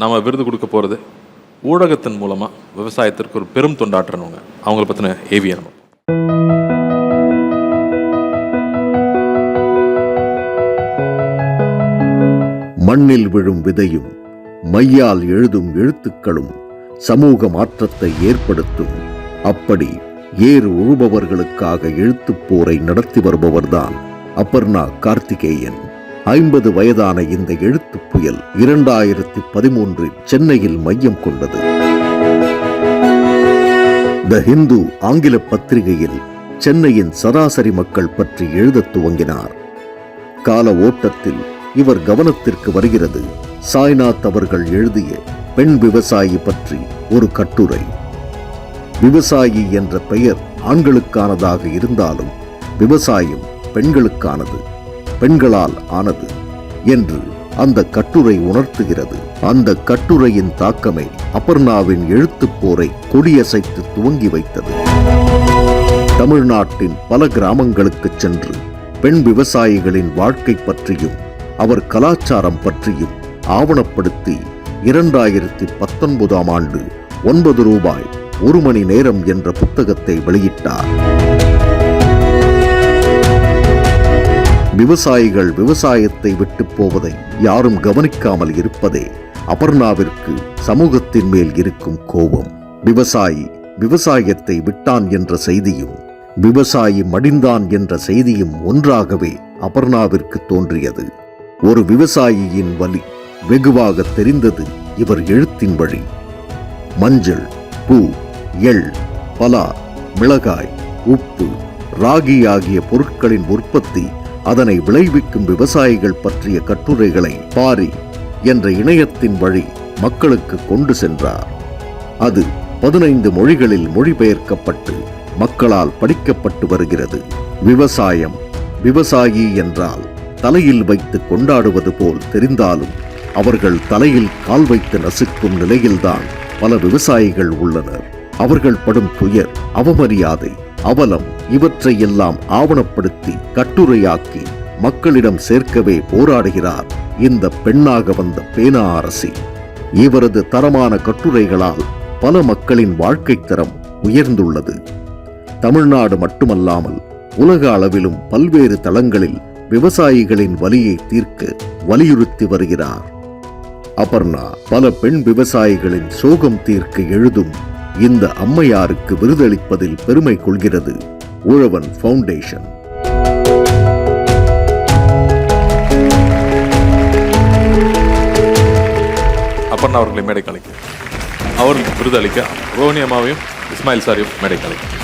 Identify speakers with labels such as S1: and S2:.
S1: நாம் விருது கொடுக்க போகிறது ஊடகத்தின் மூலமாக விவசாயத்திற்கு ஒரு பெரும் தொண்டாற்றணுங்க அவங்கள பற்றின ஏவியை நம்ம
S2: மண்ணில் விழும் விதையும் மையால் எழுதும் எழுத்துக்களும் சமூக மாற்றத்தை ஏற்படுத்தும். அப்படி ஏறு உழுபவர்களுக்காக எழுத்துப் போரை நடத்தி வருபவர்தான் அபர்ணா கார்த்திகேயன். ஐம்பது வயதான இந்த எழுத்து புயல் இரண்டாயிரத்தி பதிமூன்று சென்னையில் மையம் கொண்டது. த ஹிந்து ஆங்கில பத்திரிகையில் சென்னையின் சராசரி மக்கள் பற்றி எழுதத் துவங்கினார். கால ஓட்டத்தில் இவர் கவனத்திற்கு வருகிறது. சாய்நாத் அவர்கள் எழுதிய பெண் விவசாயி பற்றி ஒரு கட்டுரை. விவசாயி என்ற பெயர் ஆண்களுக்கானதாக இருந்தாலும் விவசாயம் பெண்களுக்கானது. பெண்களால் ஆனது என்று அந்த கட்டுரை உணர்த்துகிறது. அந்த கட்டுரையின் தாக்கமே அபர்ணாவின் எழுத்துப் போரை கொடியசைத்து துவங்கி வைத்தது. தமிழ்நாட்டின் பல கிராமங்களுக்கு சென்று பெண் விவசாயிகளின் வாழ்க்கை பற்றியும் அவர் கலாச்சாரம் பற்றியும் ஆவணப்படுத்தி இரண்டாயிரத்தி பத்தொன்பதாம் ஆண்டு ஒன்பது ரூபாய் ஒரு மணி நேரம் என்ற புத்தகத்தை வெளியிட்டார். விவசாயிகள் விவசாயத்தை விட்டு போவதை யாரும் கவனிக்காமல் இருப்பதே அபர்ணாவிற்கு சமூகத்தின் மேல் இருக்கும் கோபம். விவசாயி விவசாயத்தை விட்டான் என்ற செய்தியும் விவசாயி மடிந்தான் என்ற செய்தியும் ஒன்றாகவே அபர்ணாவிற்கு தோன்றியது. ஒரு விவசாயியின் வலி வெகுவாக தெரிந்தது இவர் எழுத்தின் வழி. மஞ்சள் பூ எள் பலா மிளகாய் உப்பு ராகி ஆகிய பொருட்களின் உற்பத்தி அதனை விளைவிக்கும் விவசாயிகள் பற்றிய கட்டுரைகளை பாரி என்ற இணையத்தின் வழி மக்களுக்கு கொண்டு சென்றார். அது பதினைந்து மொழிகளில் மொழிபெயர்க்கப்பட்டு மக்களால் படிக்கப்பட்டு வருகிறது. விவசாயம் விவசாயி என்றால் தலையில் வைத்து கொண்டாடுவது போல் தெரிந்தாலும் அவர்கள் தலையில் கால் வைத்து நசுக்கும் நிலையில்தான் பல விவசாயிகள் உள்ளனர். அவர்கள் படும் துயர் அவமரியாதை அவலம் இவற்றை எல்லாம் ஆவணப்படுத்தி கட்டுரையாக்கி மக்களிடம் சேர்க்கவே போராடுகிறார் இந்த பெண்ணாக வந்த பேனா அரசி இவரது தரமான கட்டுரைகளால் பல மக்களின் வாழ்க்கை தரம் உயர்ந்துள்ளது. தமிழ்நாடு மட்டுமல்லாமல் உலக அளவிலும் பல்வேறு தளங்களில் விவசாயிகளின் வலியை தீர்க்க வலியுறுத்தி வருகிறார். அபர்ணா பல பெண் விவசாயிகளின் சோகம் தீர்க்க எழுதும் இந்த அம்மையாருக்கு விருதளிப்பதில் பெருமை கொள்கிறது. உழவன் ஃபவுண்டேஷன்.
S1: அப்பர்ணா அவர்களை மேடை கலைக்க அவர்களுக்கு விருது அளிக்க ரோஹினி அம்மாவையும் இஸ்மாயில் சாரையும் மேடை அழைக்கிறேன்.